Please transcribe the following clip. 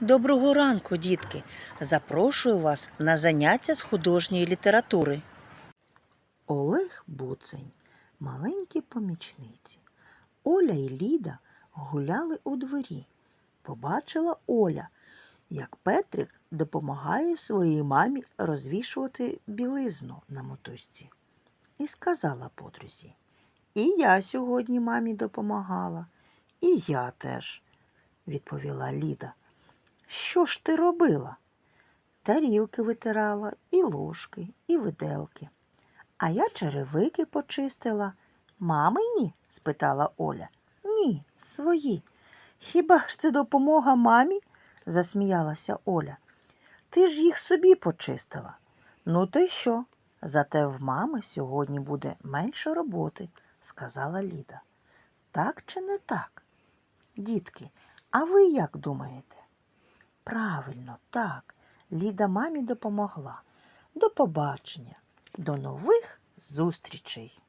Доброго ранку, дітки! Запрошую вас на заняття з художньої літератури. Олег Буцень, маленькі помічниці. Оля і Ліда гуляли у дворі. Побачила Оля, як Петрик допомагає своїй мамі розвішувати білизну на мотузці. І сказала подрузі, і я сьогодні мамі допомагала, і я теж, відповіла Ліда. Що ж ти робила? Тарілки витирала, і ложки, і виделки. А я черевики почистила. Мамині? спитала Оля. Ні, свої. Хіба ж це допомога мамі? засміялася Оля. Ти ж їх собі почистила. Ну, й що? Зате в мами сьогодні буде менше роботи, сказала Ліда. Так чи не так? Дітки, а ви як думаєте? Правильно, так. Ліда мамі допомогла. До побачення, до нових зустрічей.